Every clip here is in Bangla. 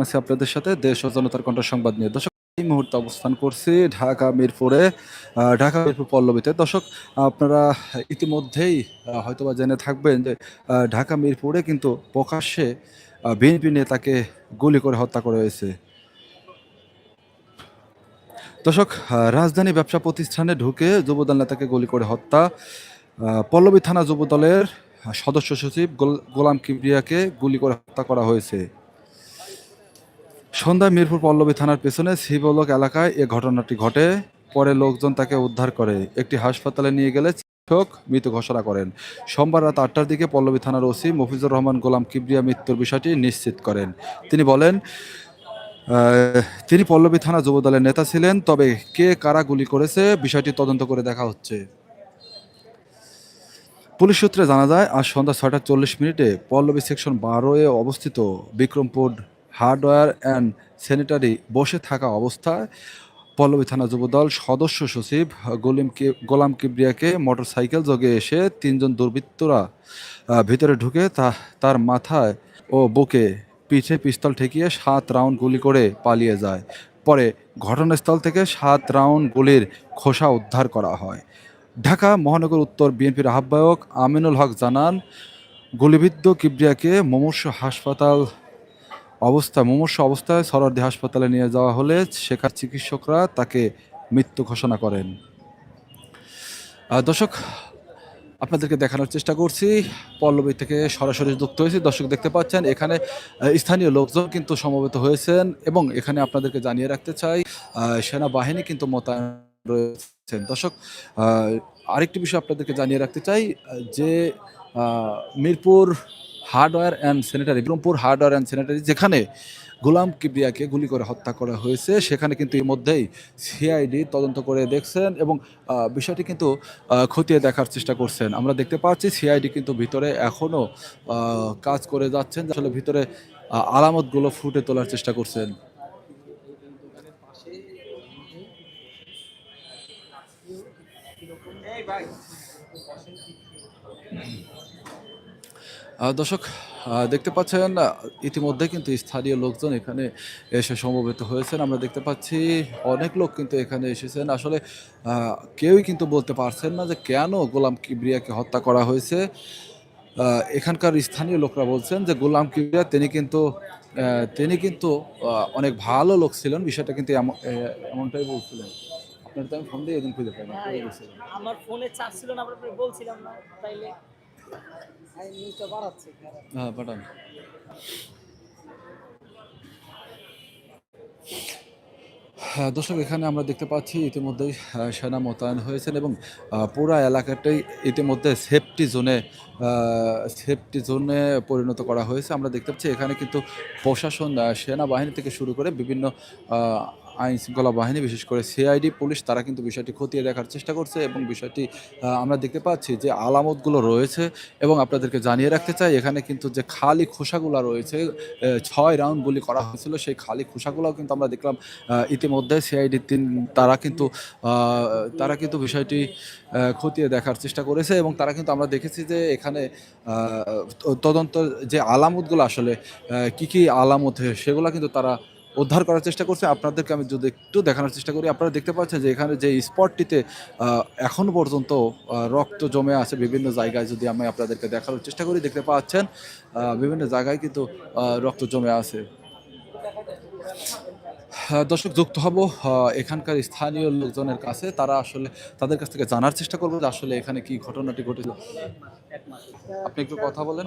আছি আপনাদের সাথে দেশ ও জনতার কণ্ঠ সংবাদ নিয়ে। দর্শক, এই মুহূর্তে অবস্থান করছি ঢাকা মিরপুরে ঢাকা মিরপুর পল্লবীতে। দর্শক, আপনারা ইতিমধ্যেই হয়তোবা জেনে থাকবেন যে ঢাকা মিরপুরে কিন্তু প্রকাশ্যে বিএনপি নেতাকে গুলি করে হত্যা করা হয়েছে। দর্শক রাজধানী ব্যবসা প্রতিষ্ঠানে ঢুকে যুবদল নেতাকে গুলি করে হত্যা। পল্লবী থানা যুবদলের সদস্য সচিব গোল- গোলাম কিবরিয়াকে গুলি করে হত্যা করা হয়েছে। সন্ধ্যায় মিরপুর পল্লবী থানার পেছনে শিবলোক এলাকায় এ ঘটনাটি ঘটে। পরে লোকজন তাকে উদ্ধার করে একটি হাসপাতালে নিয়ে গেলে চিকিৎসক মৃত ঘোষণা করেন। সোমবার রাত আটটার দিকে পল্লবী থানার ওসি মফিজুর রহমান গোলাম কিবরিয়া মৃত্যুর বিষয়টি নিশ্চিত করেন। তিনি বলেন তিনি পল্লবী থানা যুবদলের নেতা ছিলেন, তবে কে কারা গুলি করেছে বিষয়টি তদন্ত করে দেখা হচ্ছে। পুলিশ সূত্রে জানা যায়, আজ সন্ধ্যা ছয়টা চল্লিশ মিনিটে পল্লবী সেকশন বারোয়ে অবস্থিত বিক্রমপুর হার্ডওয়্যার অ্যান্ড স্যানিটারি বসে থাকা অবস্থায় পল্লবী থানা যুবদল সদস্য সচিব গোলিম কি- গোলাম কিবরিয়াকে মোটরসাইকেল যোগে এসে তিনজন দুর্বৃত্তরা ভিতরে ঢুকে তা তার মাথায় ও বুকে পিঠে পিস্তল ঠেকিয়ে সাত রাউন্ড গুলি করে পালিয়ে যায়। পরে ঘটনাস্থল থেকে সাত রাউন্ড গুলির খোসা উদ্ধার করা হয়। ঢাকা মহানগর উত্তর বিএনপির আহ্বায়ক আমিনুল হক জানান, গুলিবিদ্ধ কিবরিয়াকে মুমূর্ষ হাসপাতাল অবস্থা, মুমূর্ষ অবস্থায় সরদি হাসপাতালে নিয়ে যাওয়া হলে সেখান চিকিৎসকরা তাকে মৃত্যু ঘোষণা করেন। দর্শক, আপনাদেরকে দেখানোর চেষ্টা করছি। পল্লবী থেকে সরাসরি যুক্ত হয়েছি। দর্শক দেখতে পাচ্ছেন, এখানে স্থানীয় লোকজন কিন্তু সমবেত হয়েছেন এবং এখানে আপনাদেরকে জানিয়ে রাখতে চাই সেনাবাহিনী কিন্তু মোতায়েন রয়েছেন। দর্শক আরেকটি বিষয় আপনাদেরকে জানিয়ে রাখতে চাই, যে Mirpur hardware and sanitary, Bikrampur hardware and sanitary, যেখানে গোলাম কিবরিয়াকে গুলি করে হত্যা করা হয়েছে, সেখানে কিন্তু এর মধ্যেই সিআইডি তদন্ত করে দেখছেন এবং বিষয়টি কিন্তু খতিয়ে দেখার চেষ্টা করছেন। আমরা দেখতে পাচ্ছি সিআইডি কিন্তু ভিতরে এখনও কাজ করে যাচ্ছেন, আসলে ভিতরে আলামতগুলো ফুটে তোলার চেষ্টা করছেন। দর্শক দেখতে পাচ্ছেন ইতিমধ্যে কিন্তু স্থানীয় লোকজন এখানে এসে সমবেত হয়েছেন। আমরা দেখতে পাচ্ছি অনেক লোক কিন্তু এখানে এসেছেন। আসলে কেউই কিন্তু বলতে পারছেন না যে কেন গোলাম কিবরিয়াকে হত্যা করা হয়েছে। এখানকার স্থানীয় লোকরা বলছেন যে গোলাম কিবরিয়া তিনি কিন্তু তিনি কিন্তু অনেক ভালো লোক ছিলেন। বিষয়টা কিন্তু এমন- এমনটাই বলছিলেন। আপনার তো আমি ফোন দিয়ে এদিন খুঁজে পাই আমার ফোনে চার্জ ছিল না বলছিলাম না, তাইলে। হ্যাঁ হ্যাঁ দর্শক, এখানে আমরা দেখতে পাচ্ছি ইতিমধ্যেই সেনা মোতায়েন হয়েছেন এবং পুরা এলাকাটাই ইতিমধ্যে সেফটি জোনে সেফটি জোনে পরিণত করা হয়েছে। আমরা দেখতে পাচ্ছি এখানে কিন্তু প্রশাসন সেনাবাহিনী থেকে শুরু করে বিভিন্ন আইন শৃঙ্খলা বাহিনী বিশেষ করে সিআইডি, পুলিশ, তারা কিন্তু বিষয়টি খতিয়ে দেখার চেষ্টা করছে এবং বিষয়টি আমরা দেখতে পাচ্ছি যে আলামতগুলো রয়েছে এবং আপনাদেরকে জানিয়ে রাখতে চাই, এখানে কিন্তু যে খালি খোসাগুলো রয়েছে ছয় রাউন্ড গুলি করা হয়েছিল, সেই খালি খোসাগুলোও কিন্তু আমরা দেখলাম ইতিমধ্যে সিআইডি তিন, তারা কিন্তু তারা কিন্তু বিষয়টি খতিয়ে দেখার চেষ্টা করেছে এবং তারা কিন্তু আমরা দেখেছি যে এখানে তদন্ত যে আলামতগুলো আসলে কি কি আলামত সেগুলো কিন্তু তারা উদ্ধার করার চেষ্টা করছে। আপনাদেরকে আমি যদি একটু দেখানোর চেষ্টা করি, আপনারা দেখতে পাচ্ছেন যে এখানে যে স্পটটিতে এখনও পর্যন্ত রক্ত জমে আছে বিভিন্ন জায়গায়। যদি আমি আপনাদেরকে দেখানোর চেষ্টা করি, দেখতে পাচ্ছেন বিভিন্ন জায়গায় কিন্তু রক্ত জমে আছে। দর্শক যুক্ত হব আহ, এখানকার স্থানীয় লোকজনের কাছে। তারা আসলে তাদের কাছ থেকে জানার চেষ্টা করব যে আসলে এখানে কি ঘটনাটি ঘটেছিল আপনি একটু কথা বলেন।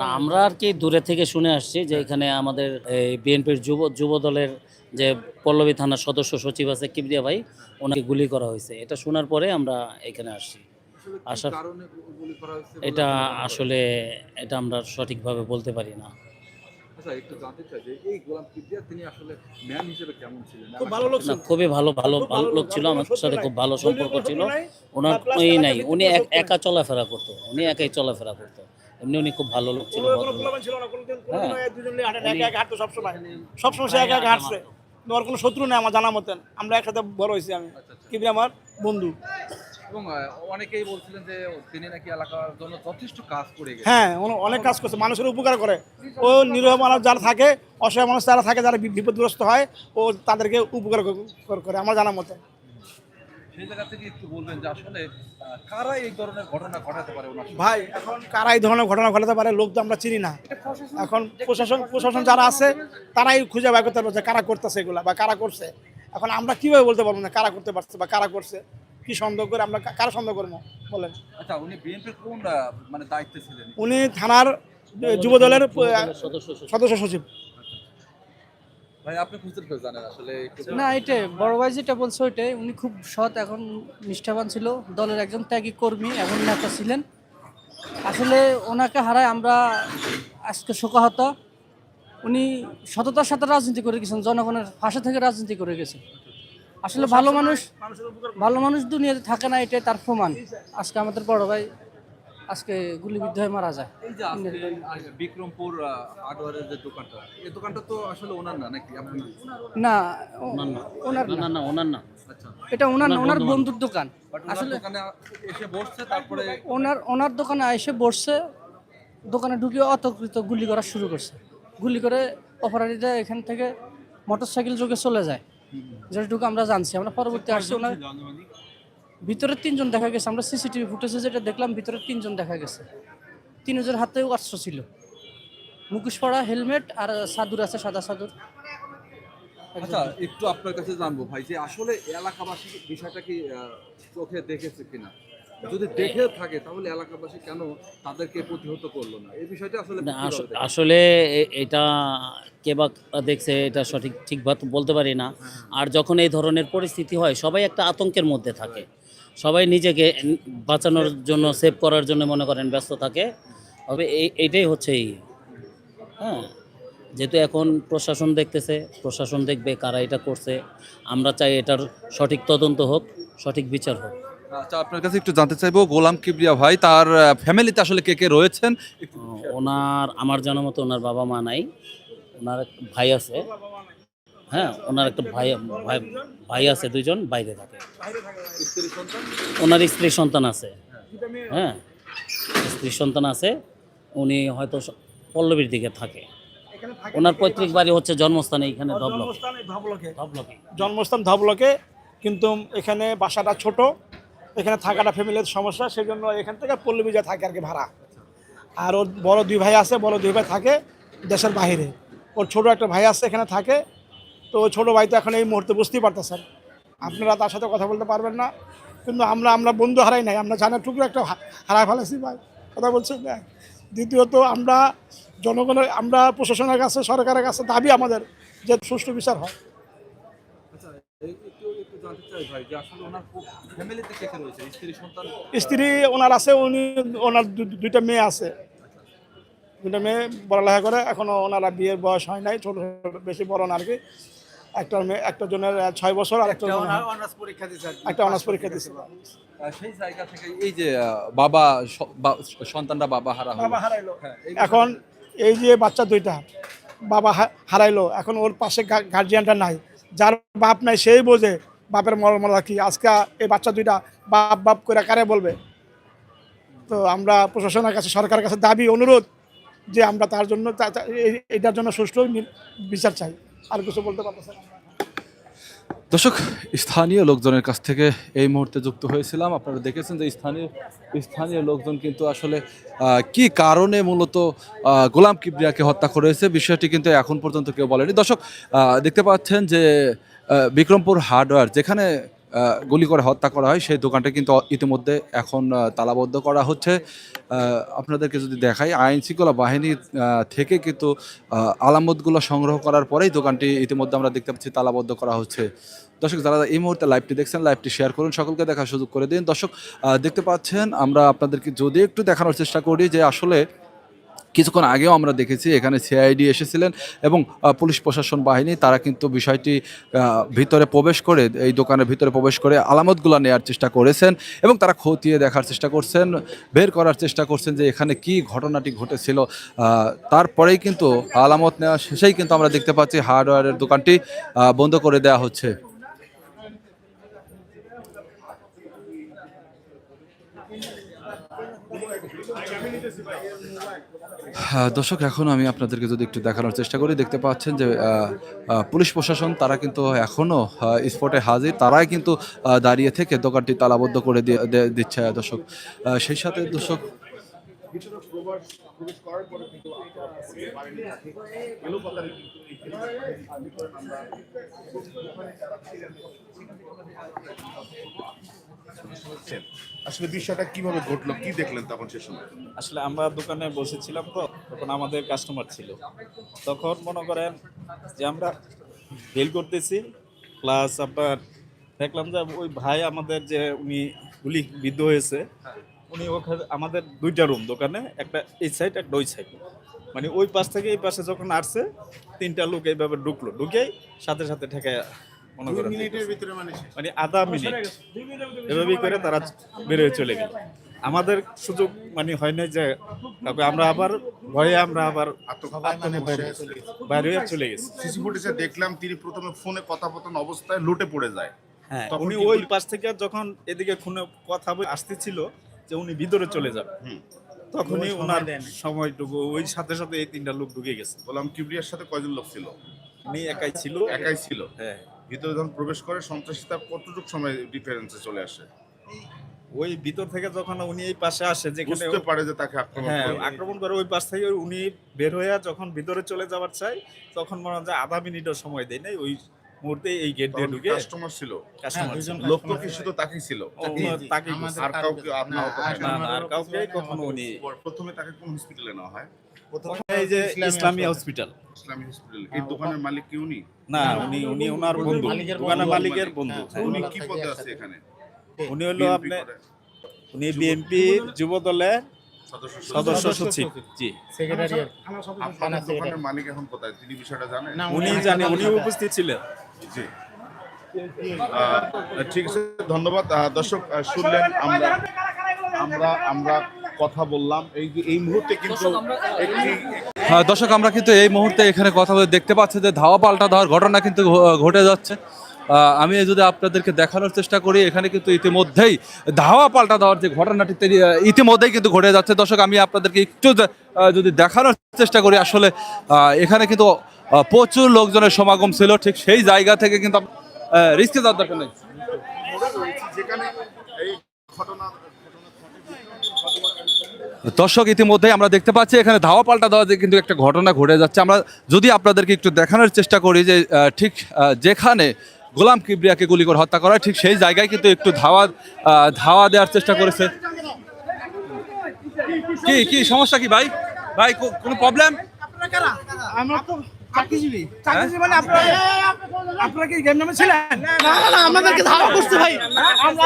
না আমরা আর কি দূরে থেকে শুনে আসছি যে এখানে আমাদের এই বিএনপির যুব যুব দলের যে পল্লবী থানার সদস্য সচিব আছে কিবরিয়া ভাই ওনাকে গুলি করা হয়েছে। এটা শোনার পরে আমরা এখানে আসছি। আসার এটা আসলে এটা আমরা সঠিকভাবে বলতে পারি না। আচ্ছা একটু জানতে চাই যে এই গোলাম কিবরিয়া তিনি আসলে ম্যান হিসেবে কেমন ছিলেন? খুব ভালো লোক না খুবই ভালো ভালো ভালো লোক ছিল আমার সাথে খুব ভালো সম্পর্ক ছিল। ওনার এই নাই উনি একা চলাফেরা করতো উনি একাই চলাফেরা করতো। এমনি উনি খুব ভালো লোক ছিল হ্যাঁ। সবসময়। সে একা একা হাঁটছে। ওর কোনো শত্রু নেই আমার জানা মতেন। আমরা একসাথে বড় হয়েছি আমি। কিবরি আমার বন্ধু। এবং অনেকেই বলছিলেন যে তিনি নাকি এলাকার জন্য যথেষ্ট কাজ করে হ্যাঁ অনেক কাজ করছে মানুষের উপকার করে। ও নিরীহ মানুষ যারা থাকে অসহায় মানুষ যারা থাকে যারা বিপদগ্রস্ত হয় ও তাদেরকে উপকার করে আমার জানার মতো। সেই জায়গা থেকে একটু বলবেন যে আসলে কারা এই ধরনের ঘটনা ঘটাতে পারে ভাই এখন কারা এই ধরনের ঘটনা ঘটাতে পারে লোক তো আমরা চিনি না। এখন প্রশাসন প্রশাসন যারা আছে তারাই খুঁজে বের করতে পারছে কারা করতেছে এগুলা বা কারা করছে। এখন আমরা কীভাবে বলতে পারব না কারা করতে পারছে বা কারা করছে? কি সন্দেহ করে আমরা কারা সন্দেহ করব? বলেন। আচ্ছা উনি বিএনপির কোন মানে দায়িত্বে ছিলেন? উনি থানার যুবদলের আহ, সদস্য সচিব। সদস্য সচিব। ভাই আপনি খুঁজতে করে জানেন আসলে একটু না এটাই বড় ভাই যেটা বলছে ওইটাই। উনি খুব সৎ এখন নিষ্ঠাবান ছিল। দলের একজন ত্যাগী কর্মী এখন নেতা ছিলেন। আসলে ওনাকে হারায় আমরা আজকে শোকাহত। উনি সততার সাথে রাজনীতি করে গেছেন জনগণের পাশে থেকে রাজনীতি করে গেছেন। আসলে ভালো মানুষ ভালো মানুষ দুনিয়াতে থাকে না এটাই তার প্রমাণ। আজকে আমাদের বড় ভাই আজকে গুলিবিদ্ধ হয়ে মারা যায়। এই যে আজকে বিক্রমপুর হার্ডওয়ারের যে দোকানটা এই দোকানটা তো আসলে ওনার না নাকি? আপনার না? ওনার না। না, না না না ওনার না। আচ্ছা। এটা ওনার না ওনার বন্ধুর দোকান। ওনার আসলে এসে বসছে তারপরে ওনার ওনার দোকানে এসে বসছে দোকানে ঢুকে অতকৃত গুলি করা শুরু করছে। গুলি করে অপরাধীরা এখান থেকে মোটরসাইকেল যোগে চলে যায়। যেটুকু আমরা জানছি, আমরা পরবর্তী আসছি, ওনার ভিতরে তিনজন দেখা গেছে, আমরা সিসিটিভি ফুটেজে যেটা দেখলাম, ভিতরে তিনজন দেখা গেছে। তিনজনের হাতেও অস্ত্র ছিল। মুখোশ পড়া, হেলমেট আর সাদুর আছে, সাদা সাদুর। আচ্ছা একটু আপনার কাছে জানব ভাই, যে আসলে এলাকাবাসী বিষয়টা কি চোখে দেখেছে কিনা? যদি দেখে থাকে তাহলে এলাকাবাসী কেন তাদেরকে প্রতিহত করল না? এই বিষয়টা আসলে? আসলে এটা কে বা দেখছে এটা সঠিক ঠিকভাবে বলতে পারি না। আর যখন এই ধরনের পরিস্থিতি হয় সবাই একটা আতঙ্কের মধ্যে থাকে। সবাই নিজেকে বাঁচানোর জন্য সেভ করার জন্য মনে করেন ব্যস্ত থাকে। তবে এই এইটাই হচ্ছে এই। হ্যাঁ যেহেতু এখন প্রশাসন দেখতেছে প্রশাসন দেখবে কারা এটা করছে। আমরা চাই এটার সঠিক তদন্ত হোক সঠিক বিচার হোক। আচ্ছা আপনার কাছে একটু জানতে চাইব গোলাম কিবরিয়া ভাই তার ফ্যামিলিতে আসলে কে কে রয়েছেন? ওনার আমার জানা মতো ওনার বাবা মা নাই। ওনার এক ভাই আছে। হ্যাঁ ওনার একটা ভাই ভাই ভাই আছে দুইজন বাইরে থাকে। ওনার স্ত্রী সন্তান আছে। হ্যাঁ স্ত্রী সন্তান আছে। উনি হয়তো পল্লবীর দিকে থাকে। ওনার পৈতৃক বাড়ি হচ্ছে জন্মস্থানে এইখানে ধবলক। জন্মস্থান ধবলকে। ধবলকে। জন্মস্থান ধবলকে কিন্তু এখানে বাসাটা ছোট। এখানে থাকাটা ফ্যামিলির সমস্যা সেই জন্য এখান থেকে পল্লবী যা থাকে আর কি ভাড়া। আর ওর বড় দুই ভাই আছে, বড় দুই ভাই থাকে দেশের বাইরে ওর ছোট একটা ভাই আছে, এখানে থাকে। তো ছোট ভাই তো এখন এই মুহূর্তে বুঝতেই পারতেছেন। আপনারা তার সাথে কথা বলতে পারবেন না, কিন্তু আমরা আমরা বন্ধু হারাই নাই। আমরা জানার টুকরো একটা হারাই ফেলেছি ভাই। কথা বলছেন না দ্বিতীয়ত, আমরা জনগণের, আমরা প্রশাসনের কাছে, সরকারের কাছে দাবি আমাদের যে সুষ্ঠু বিচার হয় আচ্ছা এই- একটু একটু জানতে চাই ভাই যে আসলে ওনার ফ্যামিলিতে কে কে রয়েছে স্ত্রী ওনার আছে উনি ওনার দুইটা মেয়ে আছে। দুইটা মেয়ে পড়ালেখা করে এখনও ওনারা বিয়ের বয়স হয় নাই ছোট বেশি বড় না আর কি। একটা মেয়ে একটা জনের ছয় বছর আর একটা একটা অনার্স পরীক্ষা সেই জায়গা থেকে এই যে বাবা সন্তানরা বাবা হারা বাবা হারাইলো। হ্যাঁ, এখন এই যে বাচ্চা দুইটা বাবা হারাইলো এখন ওর পাশে গার্জিয়ানটা নাই। যার বাপ নাই সেই বোঝে বাপের মর্মরা কি আজকে এই বাচ্চা দুইটা বাপ বাপ করে কারে বলবে? তো আমরা প্রশাসনের কাছে, সরকারের কাছে দাবি, অনুরোধ যে আমরা তার জন্য এটার জন্য সুষ্ঠু বিচার চাই। আর কিছু বলতে পারতেছে না। দর্শক, স্থানীয় লোকজনের কাছ থেকে এই মুহূর্তে যুক্ত হয়েছিলাম। আপনারা দেখেছেন যে স্থানীয় স্থানীয় লোকজন কিন্তু আসলে কি কারণে মূলত গোলাম কিবরিয়াকে হত্যা করেছে, বিষয়টি কিন্তু এখন পর্যন্ত কেউ বলেনি। দর্শক দেখতে পাচ্ছেন যে বিক্রমপুর হার্ডওয়্যার, যেখানে গুলি করে হত্যা করা হয়, সেই দোকানটা কিন্তু ইতিমধ্যে এখন তালাবদ্ধ করা হচ্ছে। আপনাদেরকে যদি দেখাই, আইন শৃঙ্খলা বাহিনী থেকে কিন্তু আলামতগুলো সংগ্রহ করার পরেই দোকানটি ইতিমধ্যে আমরা দেখতে পাচ্ছি তালাবদ্ধ করা হচ্ছে। দর্শক, যারা এই মুহূর্তে লাইভটি দেখছেন লাইভটি শেয়ার করুন, সকলকে দেখার সুযোগ করে দিন। দর্শক দেখতে পাচ্ছেন, আমরা আপনাদেরকে যদি একটু দেখানোর চেষ্টা করি যে আসলে কিছুক্ষণ আগেও আমরা দেখেছি এখানে সিআইডি এসেছিলেন এবং পুলিশ প্রশাসন বাহিনী, তারা কিন্তু বিষয়টি ভিতরে প্রবেশ করে, এই দোকানের ভিতরে প্রবেশ করে আলামতগুলো নেওয়ার চেষ্টা করেছেন এবং তারা খতিয়ে দেখার চেষ্টা করছেন, বের করার চেষ্টা করছেন যে এখানে কি ঘটনাটি ঘটেছিল। তারপরেই কিন্তু আলামত নেওয়া শেষেই কিন্তু আমরা দেখতে পাচ্ছি হার্ডওয়্যারের দোকানটি বন্ধ করে দেওয়া হচ্ছে। দর্শক, এখন আমি আপনাদেরকে যদি একটু দেখানোর চেষ্টা করি, দেখতে পাচ্ছেন যে পুলিশ প্রশাসন, তারা কিন্তু এখনও স্পটে হাজির। তারাই কিন্তু দাঁড়িয়ে থেকে দোকানটি তালাবদ্ধ করে দিচ্ছে, দর্শক। সেই সাথে, দর্শক আসলে বিষয়টা কীভাবে ঘটলো, কি দেখলেন তখন সে সময়? আসলে আমরা দোকানে বসেছিলাম তো, তখন আমাদের কাস্টমার ছিল। তখন মনে করেন যে আমরা বেল করতেছি প্লাস আপনার দেখলাম যে ওই ভাই আমাদের যে উনি গুলি বিদ্ধ হয়েছে, উনি ওখানে আমাদের দুইটা রুম দোকানে একটা এই সাইড একটা ওই সাইড মানে ওই পাশ থেকে এই পাশে যখন আসছে, তিনটা লোক এইভাবে ঢুকলো। ঢুকেই সাথে সাথে ঠেকে মনে করেন। মানে মানে আধা মিনিট। এভাবেই করে তারা বেরোয় চলে গেল। আমাদের সুযোগ মানে হয় না যে কাউকে আমরা আবার ভয়ে আমরা আবার বাইরে হয়ে চলে গেছি। সিসি ফুটেজে দেখলাম তিনি প্রথমে ফোনে কথাপতন অবস্থায় লুটে পড়ে যায়। হ্যাঁ উনি ওই পাশ থেকে যখন এদিকে খুনে কথা বলে আসতেছিল যে উনি ভিতরে চলে যাবে। হুম। তখনই ওনার সময়টুকু ওই সাথে সাথে এই তিনটা লোক ঢুকে গেছে। বললাম কিবরিয়ার সাথে কয়জন লোক ছিল? উনি একাই ছিল। একাই ছিল। হ্যাঁ। ভিতরে যখন প্রবেশ করে সন্ত্রাসী তার কতটুকু সময় ডিফারেন্সে চলে আসে? ওই ভিতর থেকে যখন উনি এই পাশে আসে যেখানে বুঝতে পারে যে তাকে আক্রমণ হ্যাঁ আক্রমণ করে ওই পাশ থেকে উনি বের হয়ে যখন ভিতরে চলে যাওয়ার চাই তখন মনে হয় যে আধা মিনিটও সময় দেয় নাই। ওই মুহূর্তে এই গেট দিয়ে ঢুকে কাস্টমার ছিল। লোক তো কি শুধু তাকেই ছিল। তাকে আর কাউকে না আর কাউকে কখনো উনি প্রথমে তাকে কোন হসপিটালে নেওয়া হয়? এই যে ইসলামী হসপিটাল ইসলামী হসপিটাল এই দোকানের মালিক কি উনি? না উনি উনি ওনার বন্ধু দোকানের মালিকের বন্ধু। হ্যাঁ। উনি কি পদে আছে এখানে? উনি হলো আপনি উনি বিএনপি যুব দলের সদস্য সদস্য সচিব। জি। আপনার দোকানের মালিক এখন কোথায়? তিনি বিষয়টা জানেন? উনি জানে উনি উপস্থিত ছিলেন। জি। আহ, ঠিক আছে ধন্যবাদ। দর্শক শুনলেন আমরা আমরা আমরা কথা বললাম। এই যে এই মুহূর্তে কিন্তু একটি হ্যাঁ, দর্শক আমরা কিন্তু এই মুহূর্তে এখানে কথা বলে দেখতে পাচ্ছি যে ধাওয়া পাল্টা দেওয়ার ঘটনা কিন্তু ঘটে যাচ্ছে। আহ, আমি যদি আপনাদেরকে দেখানোর চেষ্টা করি এখানে কিন্তু ইতিমধ্যেই ধাওয়া পাল্টা দেওয়ার যে ঘটনাটি ইতিমধ্যেই কিন্তু ঘটে যাচ্ছে। দর্শক আমি আপনাদেরকে একটু যদি দেখানোর চেষ্টা করি আসলে আহ, এখানে কিন্তু প্রচুর লোকজনের সমাগম ছিল। ঠিক সেই জায়গা থেকে কিন্তু রিস্কে যাওয়ার দরকার নেই। যেখানে এই ঘটনা দর্শক ইতিমধ্যেই আমরা দেখতে পাচ্ছি এখানে ধাওয়া পাল্টা দেওয়া যে কিন্তু একটা ঘটনা ঘটে যাচ্ছে। আমরা যদি আপনাদেরকে একটু দেখানোর চেষ্টা করি যে ঠিক যেখানে গোলাম কিবরিয়াকে গুলি করে হত্যা করা ঠিক সেই জায়গায় কিন্তু একটু ধাওয়া ধাওয়া দেওয়ার চেষ্টা করেছে। কি কি সমস্যা কি ভাই? ভাই কোনো প্রবলেম আমরা তো চাকরিজীবী। চাকরিজীবী মানে আপনারা আপনারা কি গেম নামে ছিলেন? না না না আমাদেরকে ধাওয়া করছে ভাই। আমরা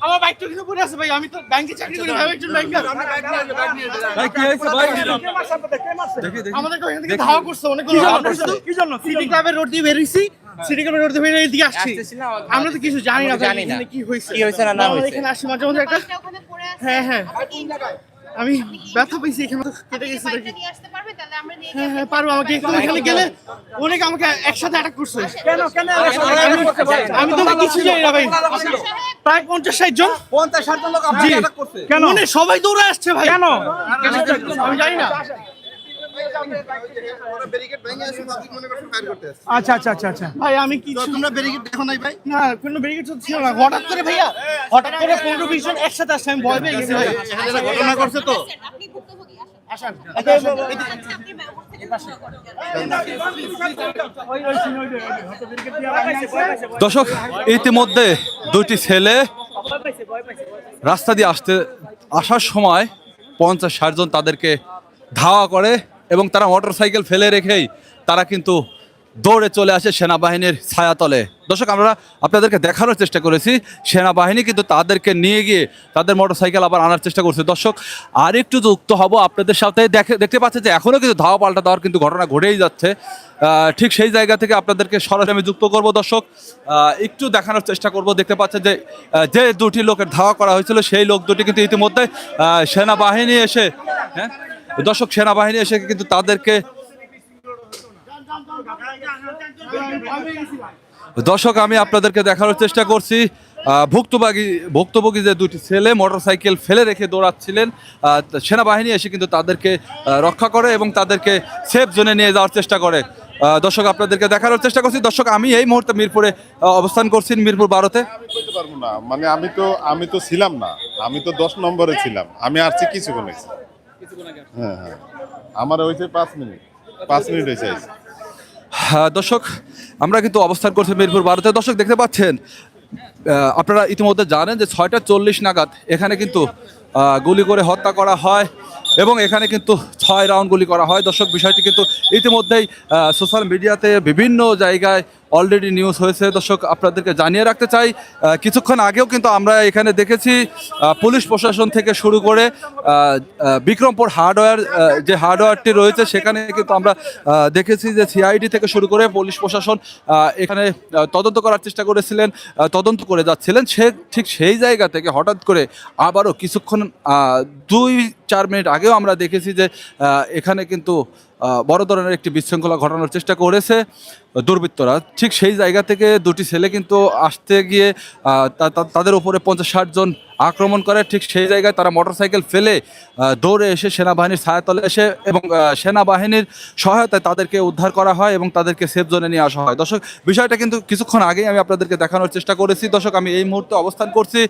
আমরা বাইকটা পড়ে আছে ভাই। আমি তো ব্যাংকে চাকরি করি ভাই একজন ব্যাংকার ভাই কি হয়েছে ভাই? দেখি দেখি। আমাদেরকে ওখান থেকে ধাওয়া করছে অনেক কি জন্য? সিটি ক্লাবের রোড দিয়ে বেরিয়েছি। সিটি ক্লাবের রোড দিয়ে বেরিয়ে এদিকে আসছি। আমরা তো কিছু জানি না জানি না। কি হয়েছে। কি হয়েছে না না এখানে আসি মাঝে মাঝে একটা। হ্যাঁ, হ্যাঁ। আমি ব্যথা পেয়েছি এখানে কেটে গেছে হ্যাঁ হ্যাঁ পারব আমাকে একটু এখানে গেলে অনেক আমাকে একসাথে অ্যাটাক করছে। কেন কেন? আমি তো কিছু জানি না ভাই। প্রায় পঞ্চাশ ষাট জন। পঞ্চাশ ষাট জন লোক কেন? মানে সবাই দৌড়ে আসছে ভাই। কেন? আমি জানি না। আচ্ছা আচ্ছা আচ্ছা আচ্ছা। ভাই আমি কি তোমরা ব্যারিকেড দেখো নাই ভাই? না কোনো ব্যারিকেড তো ছিল না। হঠাৎ করে ভাইয়া হঠাৎ করে পনেরো বিশ জন একসাথে আসছে আমি ভয় পেয়ে গেছি ভাই। ঘটনা করছে তো। আসেন। দর্শক ইতিমধ্যে দুইটি ছেলে রাস্তা দিয়ে আসতে আসার সময় পঞ্চাশ ষাট জন তাদেরকে ধাওয়া করে। এবং তারা মোটরসাইকেল ফেলে রেখেই তারা কিন্তু দৌড়ে চলে আসে সেনাবাহিনীর ছায়াতলে। দর্শক, আমরা আপনাদেরকে দেখানোর চেষ্টা করেছি। সেনাবাহিনী কিন্তু তাদেরকে নিয়ে গিয়ে তাদের মোটরসাইকেল আবার আনার চেষ্টা করছে। দর্শক আর একটু যুক্ত হব আপনাদের সাথে, দেখে, দেখতে পাচ্ছেন যে এখনও কিন্তু ধাওয়া পাল্টা দেওয়ার কিন্তু ঘটনা ঘটেই যাচ্ছে। ঠিক সেই জায়গা থেকে আপনাদেরকে সরাসরি আমি যুক্ত করব। দর্শক একটু দেখানোর চেষ্টা করব। দেখতে পাচ্ছেন যে যে দুটি লোকের ধাওয়া করা হয়েছিল, সেই লোক দুটি কিন্তু ইতিমধ্যে সেনাবাহিনী এসে হ্যাঁ দর্শক, সেনাবাহিনী এসে কিন্তু তাদেরকে দর্শক, আমি আপনাদেরকে দেখানোর চেষ্টা করছি। ভুক্তভোগী ভুক্তভোগী যে দুটি ছেলে মোটরসাইকেল ফেলে রেখে দৌড়াচ্ছিলেন সেনাবাহিনী এসে কিন্তু তাদেরকে রক্ষা করে এবং তাদেরকে সেফ জোনে নিয়ে যাওয়ার চেষ্টা করে। দর্শক, আপনাদেরকে দেখানোর চেষ্টা করছি। দর্শক, আমি এই মুহূর্তে মিরপুরে অবস্থান করছি মিরপুর বারোতে। পারব না। মানে আমি তো আমি তো ছিলাম না। আমি তো দশ নম্বরে ছিলাম। আমি আসছি কিছুক্ষণ হ্যাঁ হ্যাঁ। আমার হয়েছে পাঁচ মিনিট। পাঁচ মিনিট হয়েছে হ্যাঁ, দর্শক আমরা কিন্তু অবস্থান করছি মিরপুর বারোতে। দর্শক দেখতে পাচ্ছেন আপনারা ইতিমধ্যে জানেন যে ছয়টা চল্লিশ নাগাদ এখানে কিন্তু গুলি করে হত্যা করা হয় এবং এখানে কিন্তু ছয় রাউন্ড গুলি করা হয়। দর্শক বিষয়টি কিন্তু ইতিমধ্যেই সোশ্যাল মিডিয়াতে বিভিন্ন জায়গায় অলরেডি নিউজ হয়েছে। দর্শক, আপনাদেরকে জানিয়ে রাখতে চাই কিছুক্ষণ আগেও কিন্তু আমরা এখানে দেখেছি পুলিশ প্রশাসন থেকে শুরু করে বিক্রমপুর হার্ডওয়্যার যে হার্ডওয়্যারটি রয়েছে, সেখানে কিন্তু আমরা দেখেছি যে সিআইডি থেকে শুরু করে পুলিশ প্রশাসন এখানে তদন্ত করার চেষ্টা করেছিলেন তদন্ত করে যাচ্ছিলেন। সে ঠিক সেই জায়গা থেকে হঠাৎ করে আবারও কিছুক্ষণ দুই চার মিনিট আগেও আমরা দেখেছি যে এখানে কিন্তু বড় ধরনের একটি বিশৃঙ্খলা ঘটানোর চেষ্টা করেছে দুর্বৃত্তরা। ঠিক সেই জায়গা থেকে দুটি ছেলে কিন্তু আসতে গিয়ে তাদের উপরে পঞ্চাশ ষাট জন আক্রমণ করে, ঠিক সেই জায়গায় তারা মোটরসাইকেল ফেলে দৌড়ে এসে সেনাবাহিনীর ছায়াতলে এসে এবং সেনাবাহিনীর সহায়তায় তাদেরকে উদ্ধার করা হয় এবং তাদেরকে সেফ জোনে নিয়ে আসা হয়। দর্শক, বিষয়টা কিন্তু কিছুক্ষণ আগেই আমি আপনাদেরকে দেখানোর চেষ্টা করেছি। দর্শক, আমি এই মুহূর্তে অবস্থান করছি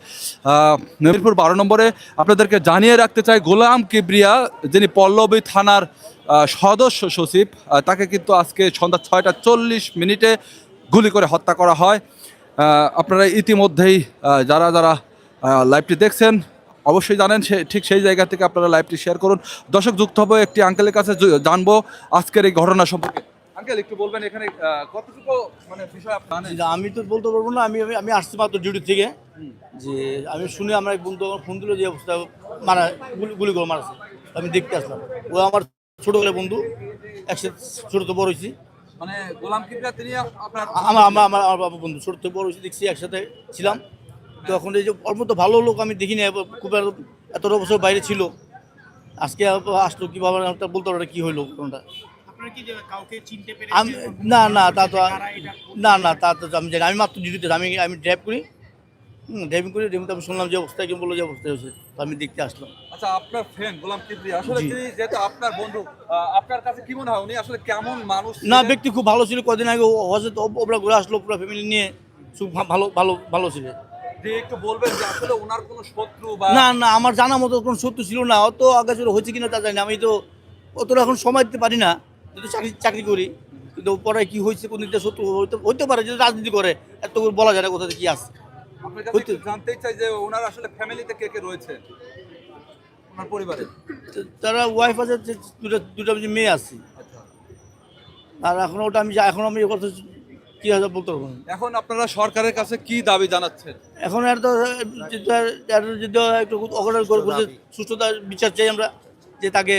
মিরপুর বারো নম্বরে। আপনাদেরকে জানিয়ে রাখতে চাই, গোলাম কিবরিয়া, যিনি পল্লবী থানার সদস্য সচিব তাকে কিন্তু আজকে সন্ধ্যা ছয়টা চল্লিশ মিনিটে গুলি করে হত্যা করা হয়। আপনারা ইতিমধ্যেই যারা যারা লাইভটি দেখছেন অবশ্যই জানেন সে ঠিক সেই জায়গা থেকে আপনারা লাইভটি শেয়ার করুন। দর্শক যুক্ত হবে একটি আঙ্কেলের কাছে জানব আজকের এই ঘটনা সম্পর্কে। আঙ্কেল একটু বলবেন এখানে কতটুকু মানে বিষয় আপনি আমি তো বলতে পারব না আমি আমি আসছি মাত্র ডিউটি থেকে। যে আমি শুনে আমার এক বন্ধু আমার ফোন দিল যে অবস্থা মারা গুলি- গুলি করে মারাছে আমি দেখতে আসলাম। ও আমার ছোটবেলার বন্ধু একসাথে ছোট তো বড় হয়েছি। মানে গোলাম কিবরিয়া তিনি আপনার আমার আমার আমার বন্ধু ছোট থেকে বড় হয়েছি দেখছি একসাথে ছিলাম। তো এখন এই যে ওর মতো ভালো লোক আমি দেখিনি এবার খুব এত- এতটা বছর বাইরে ছিল। আজকে আসলো কীভাবে একটা বলতে পারো কী হইল কোনটা আমি না না তা তো না না তা তো আমি জানি আমি মাত্র ডিউটিতে আমি আমি ড্রাইভ করি। ড্রাইভিং করি ড্রাইভিং আমি শুনলাম যে অবস্থায় কেউ বলল যে অবস্থায় হয়েছে তো আমি দেখতে আসলাম। আচ্ছা আপনার ফ্রেন্ড গোলাম কিবরিয়া আসলে যেহেতু আপনার বন্ধু আপনার কাছে কি মনে হয় উনি আসলে কেমন মানুষ না ব্যক্তি খুব ভালো ছিল কদিন আগে হজরত ওপরা ঘুরে আসলো পুরো ফ্যামিলি নিয়ে খুব ভালো ভালো ভালো ছিল। যে একটু বলবেন যে আসলে ওনার কোনো শত্রু বা না না আমার জানা মতো কোনো সত্য ছিল না। অত আগে ছিল হয়েছে কিনা তা জানি না। আমি তো অতটা এখন সময় দিতে পারি না। যেহেতু চাকরি চাকরি করি। কিন্তু পরে কি হয়েছে কোন দিকটা সত্য হইতে পারে যে রাজনীতি করে এত বলা যায় না কোথা থেকে কি একটু জানতেই চাই যে ওনার আসলে ফ্যামিলিতে কে কে রয়েছে? ওনার পরিবারে? তারা ওয়াইফ আছে দুটা দুটা মেয়ে আছে। আচ্ছা। আর এখন ওটা আমি এখন আমি কথা কি হবে বলতে পারব না। এখন আপনারা সরকারের কাছে কি দাবি জানাচ্ছেন? এখন আর তো যদি একটু সুস্থতার বিচার চাই আমরা যে তাকে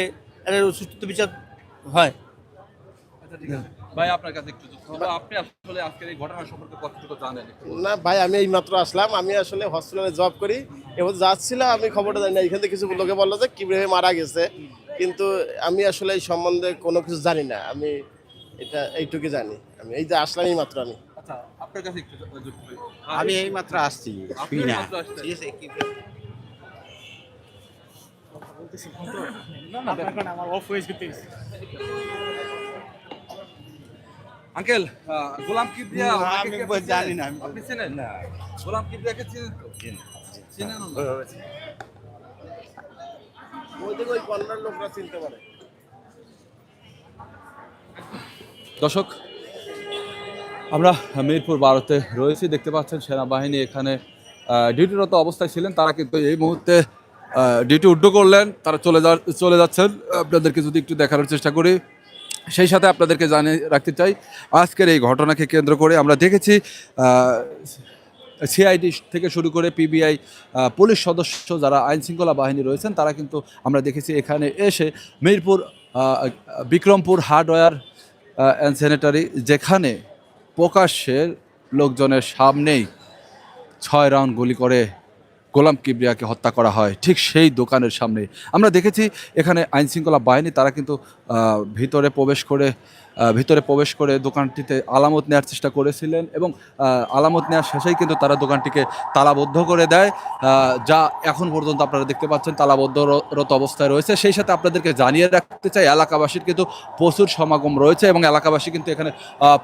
একটা সুস্থ বিচার হয়। আচ্ছা ঠিক আছে। ভাই আপনার কাছে একটু আপনি আসলে আজকের এই ঘটনা সম্পর্কে কতটুকু জানেন না ভাই আমি এই মাত্র আসলাম। আমি আসলে হসপিটালে জব করি। এবার যাচ্ছিলাম আমি খবরটা জানি না। এখান থেকে কিছু লোকে বলল যে কীভাবে মারা গেছে। কিন্তু আমি আসলে এই সম্বন্ধে কোনো কিছু জানি না। আমি এটা এইটুকু জানি আমি। এই যে আসলাম এই মাত্র আমি। আচ্ছা আপনার কাছে একটু যুক্ত হই। আমি এই মাত্র আসছি আঙ্কেল গোলাম কিবরিয়া আমি জানি না, আপনি চেনেন? না। গোলাম কিবরিয়াকে চিনেন তো? চিনেন না? ওই থেকে ওই কর্নার লোকরা চিনতে পারে। দর্শক, আমরা মিরপুর বারোতে রয়েছি। দেখতে পাচ্ছেন সেনাবাহিনী এখানে ডিউটিরত অবস্থায় ছিলেন। তারা কিন্তু এই মুহূর্তে ডিউটি উড্ড করলেন। তারা চলে যা, চলে যাচ্ছেন। আপনাদেরকে যদি একটু দেখানোর চেষ্টা করি, সেই সাথে আপনাদেরকে জানিয়ে রাখতে চাই, আজকের এই ঘটনাকে কেন্দ্র করে আমরা দেখেছি সিআইডি থেকে শুরু করে পিবিআই পুলিশ সদস্য যারা আইন শৃঙ্খলা বাহিনী রয়েছেন, তারা কিন্তু আমরা দেখেছি এখানে এসে Mirpur Bikrampur hardware and sanitary যেখানে প্রকাশ্যের লোকজনের সামনেই ছয় রাউন্ড গুলি করে গোলাম কিবরিয়াকে হত্যা করা হয়, ঠিক সেই দোকানের সামনে আমরা দেখেছি এখানে আইনশৃঙ্খলা বাহিনী, তারা কিন্তু ভিতরে প্রবেশ করে ভিতরে প্রবেশ করে দোকানটিতে আলামত নেওয়ার চেষ্টা করেছিলেন এবং আলামত নেওয়ার শেষেই কিন্তু তারা দোকানটিকে তালাবদ্ধ করে দেয় যা এখন পর্যন্ত আপনারা দেখতে পাচ্ছেন তালাবদ্ধরত অবস্থায় রয়েছে। সেই সাথে আপনাদেরকে জানিয়ে রাখতে চাই, এলাকাবাসীর কিন্তু প্রচুর সমাগম রয়েছে এবং এলাকাবাসী কিন্তু এখানে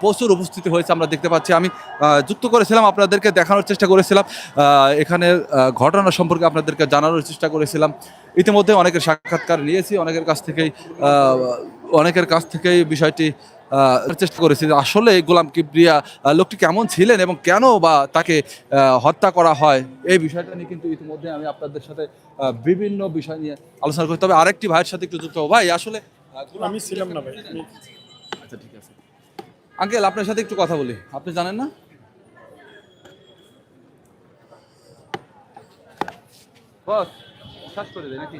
প্রচুর উপস্থিতি হয়েছে আমরা দেখতে পাচ্ছি। আমি যুক্ত করেছিলাম, আপনাদেরকে দেখানোর চেষ্টা করেছিলাম এখানে ঘটনা সম্পর্কে আপনাদেরকে জানানোর চেষ্টা করেছিলাম। ইতিমধ্যে অনেকের সাক্ষাৎকার নিয়েছি, অনেকের কাছ থেকেই অনেকের কাছ থেকেই বিষয়টি চেষ্টা করেছি যে আসলে গোলাম কিবরিয়া লোকটি কেমন ছিলেন এবং কেন বা তাকে হত্যা করা হয় এই বিষয়টা নিয়ে কিন্তু ইতিমধ্যে আমি আপনাদের সাথে বিভিন্ন বিষয় নিয়ে আলোচনা করি। তবে আরেকটি ভাইয়ের সাথে একটু যুক্ত ভাই আসলে আমি ছিলাম না ভাই। আচ্ছা ঠিক আছে। আঙ্কেল আপনার সাথে একটু কথা বলি। আপনি জানেন না? বস করে দেয় নাকি?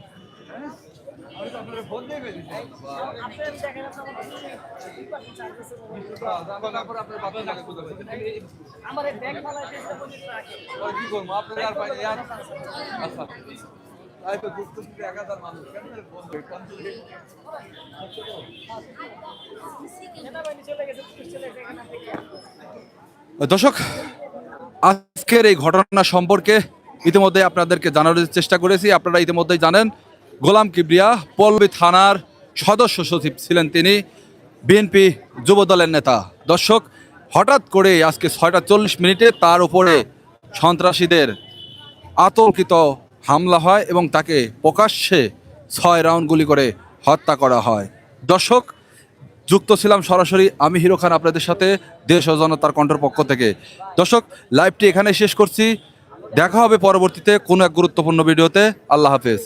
দর্শক আজকের এই ঘটনা সম্পর্কে ইতিমধ্যে আপনাদেরকে জানানোর চেষ্টা করেছি। আপনারা ইতিমধ্যেই জানেন গোলাম কিবরিয়া, পল্লবী থানার সদস্য সচিব ছিলেন তিনি, বিএনপি যুব দলের নেতা। দর্শক, হঠাৎ করে আজকে ছয়টা চল্লিশ মিনিটে তার উপরে সন্ত্রাসীদের আতঙ্কিত হামলা হয় এবং তাকে প্রকাশ্যে ছয় রাউন্ড গুলি করে হত্যা করা হয়। দর্শক, যুক্ত ছিলাম সরাসরি আমি হিরো খান আপনাদের সাথে, দেশ ও জনতার কণ্ঠের পক্ষ থেকে। দর্শক, লাইভটি এখানে শেষ করছি। দেখা হবে পরবর্তীতে কোনো এক গুরুত্বপূর্ণ ভিডিওতে। আল্লাহ হাফেজ।